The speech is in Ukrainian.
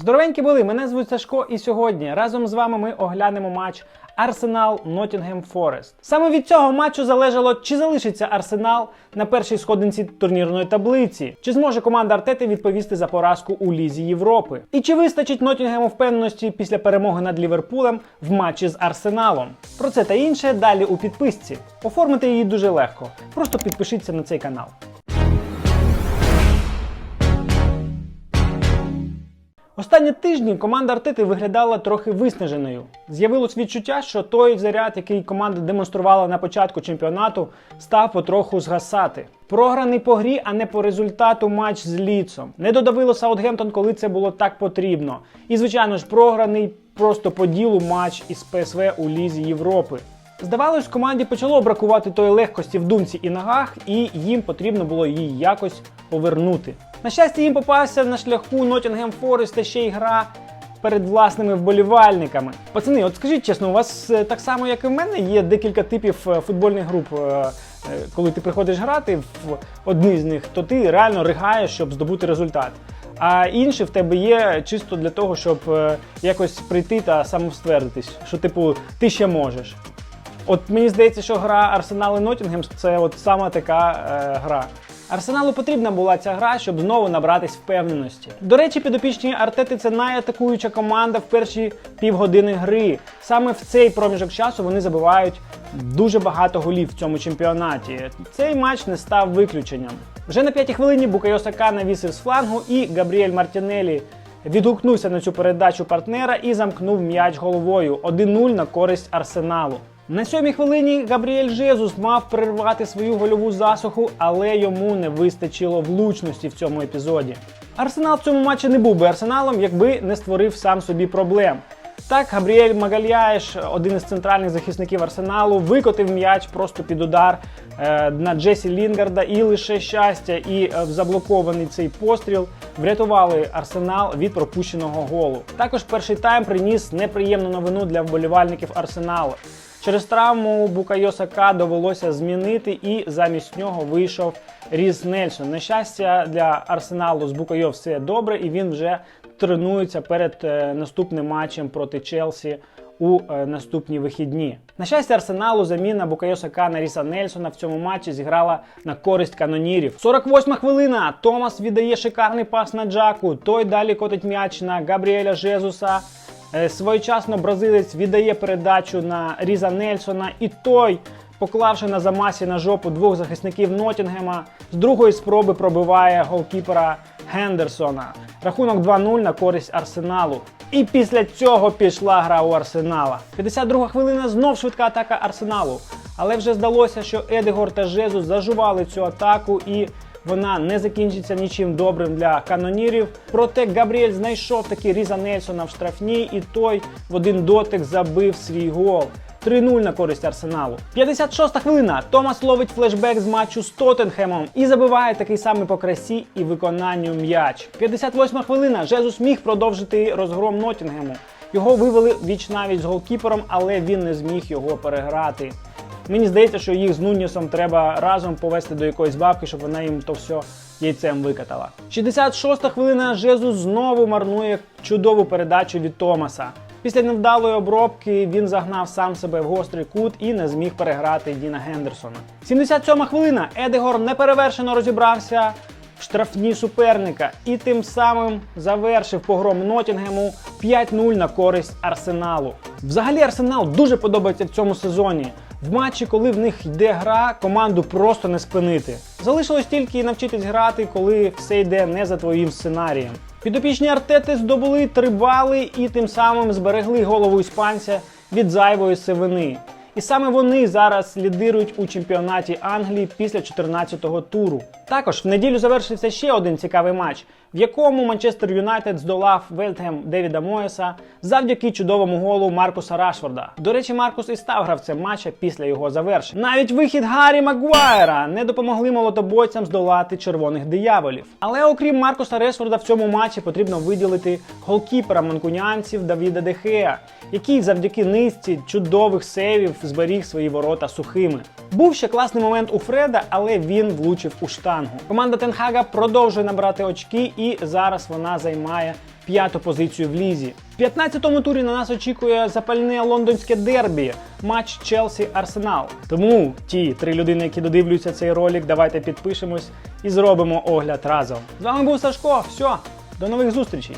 Здоровенькі були, мене звуть Сашко, і сьогодні разом з вами ми оглянемо матч Арсенал Ноттінгем Форест. Саме від цього матчу залежало, чи залишиться Арсенал на першій сходинці турнірної таблиці, чи зможе команда Артети відповісти за поразку у Лізі Європи, і чи вистачить Ноттінгему впевненості після перемоги над Ліверпулем в матчі з Арсеналом. Про це та інше далі у підписці. Оформити її дуже легко. Просто підпишіться на цей канал. Останні тижні команда Артети виглядала трохи виснаженою. З'явилось відчуття, що той заряд, який команда демонструвала на початку чемпіонату, став потроху згасати. Програний по грі, а не по результату матч з Ліцом. Не додавило Саутгемптон, коли це було так потрібно. І, звичайно ж, програний просто по ділу матч із ПСВ у Лізі Європи. Здавалось, команді почало бракувати тої легкості в думці і ногах, і їм потрібно було її якось повернути. На щастя, їм попався на шляху Ноттінгем Форест та ще й гра перед власними вболівальниками. Пацани, от скажіть чесно, у вас е, так само, як і в мене, є декілька типів е, футбольних груп. Е, Коли ти приходиш грати в одні з них, то ти реально ригаєш, щоб здобути результат. А інші в тебе є чисто для того, щоб якось прийти та самоствердитись, що типу ти ще можеш. От мені здається, що гра Арсенал і Ноттінгем це от саме така е, гра. Арсеналу потрібна була ця гра, щоб знову набратись впевненості. До речі, підопічні Артети це найатакуюча команда в перші півгодини гри. Саме в цей проміжок часу вони забивають дуже багато голів в цьому чемпіонаті. Цей матч не став виключенням. Вже на п'ятій хвилині Букайо Сака навісив з флангу і Габріель Мартінелі відгукнувся на цю передачу партнера і замкнув м'яч головою 1-0 на користь Арсеналу. На сьомій хвилині Габріель Жезус мав перервати свою гольову засуху, але йому не вистачило влучності в цьому епізоді. Арсенал в цьому матчі не був би арсеналом, якби не створив сам собі проблем. Так, Габріель Магальяєш, один із центральних захисників арсеналу, викотив м'яч просто під удар е, на Джесі Лінгарда, і лише щастя і е, заблокований цей постріл врятували арсенал від пропущеного голу. Також перший тайм приніс неприємну новину для вболівальників арсеналу. Через травму Букайо Сака довелося змінити, і замість нього вийшов Різ Нельсон. На щастя, для арсеналу з Букайо все добре, і він вже тренується перед е, наступним матчем проти Челсі у е, наступні вихідні. На щастя, арсеналу заміна Букайо Сака на Ріса Нельсона в цьому матчі зіграла на користь канонірів. 48 хвилина. Томас віддає шикарний пас на Джаку. Той далі котить м'яч на Габріеля Жезуса. Е, Своєчасно бразилець віддає передачу на Різа Нельсона, і той, поклавши на замасі на жопу двох захисників Ноттінгема, з другої спроби пробиває голкіпера Гендерсона. Рахунок 2-0 на користь Арсеналу. І після цього пішла гра у Арсенала. 52 хвилина знов швидка атака Арсеналу. Але вже здалося, що Едегор та Жезус зажували цю атаку і вона не закінчиться нічим добрим для канонірів. Проте Габріель знайшов таки Різа Нельсона в штрафній, і той в один дотик забив свій гол. 3-0 на користь Арсеналу. 56-та хвилина. Томас ловить флешбек з матчу з Тоттенхемом і забиває такий самий по красі і виконанню м'яч. 58-ма хвилина. Жезус міг продовжити розгром Ноттінгему. Його вивели віч навіть з голкіпером, але він не зміг його переграти. Мені здається, що їх з Нунісом треба разом повести до якоїсь бабки, щоб вона їм то все яйцем викатала. 66-та хвилина Жезус знову марнує чудову передачу від Томаса. Після невдалої обробки він загнав сам себе в гострий кут і не зміг переграти Діна Гендерсона. 77-ма хвилина Едегор неперевершено розібрався в штрафні суперника і тим самим завершив погром Ноттінгему 5-0 на користь Арсеналу. Взагалі Арсенал дуже подобається в цьому сезоні. В матчі, коли в них йде гра, команду просто не спинити. Залишилось тільки навчитись грати, коли все йде не за твоїм сценарієм. Підопічні артети здобули три бали і тим самим зберегли голову іспанця від зайвої сивини. І саме вони зараз лідирують у чемпіонаті Англії після 14-го туру. Також в неділю завершився ще один цікавий матч, в якому Манчестер Юнайтед здолав Вельтгем Девіда Моєса завдяки чудовому голу Маркуса Рашфорда. До речі, Маркус і став гравцем матча після його завершення. Навіть вихід Гаррі Магуайра не допомогли молотобойцям здолати червоних дияволів. Але окрім Маркуса Решфорда в цьому матчі потрібно виділити голкіпера манкуніанців Давіда Дехея, який завдяки низці чудових сейвів зберіг свої ворота сухими. Був ще класний момент у Фреда, але він влучив у штангу. Команда Тенхага продовжує набрати очки, і зараз вона займає п'яту позицію в лізі. В 15-му турі на нас очікує запальне лондонське дербі, матч Челсі Арсенал. Тому ті три людини, які додивлюються цей ролик, давайте підпишемось і зробимо огляд разом. З вами був Сашко. Все, до нових зустрічей!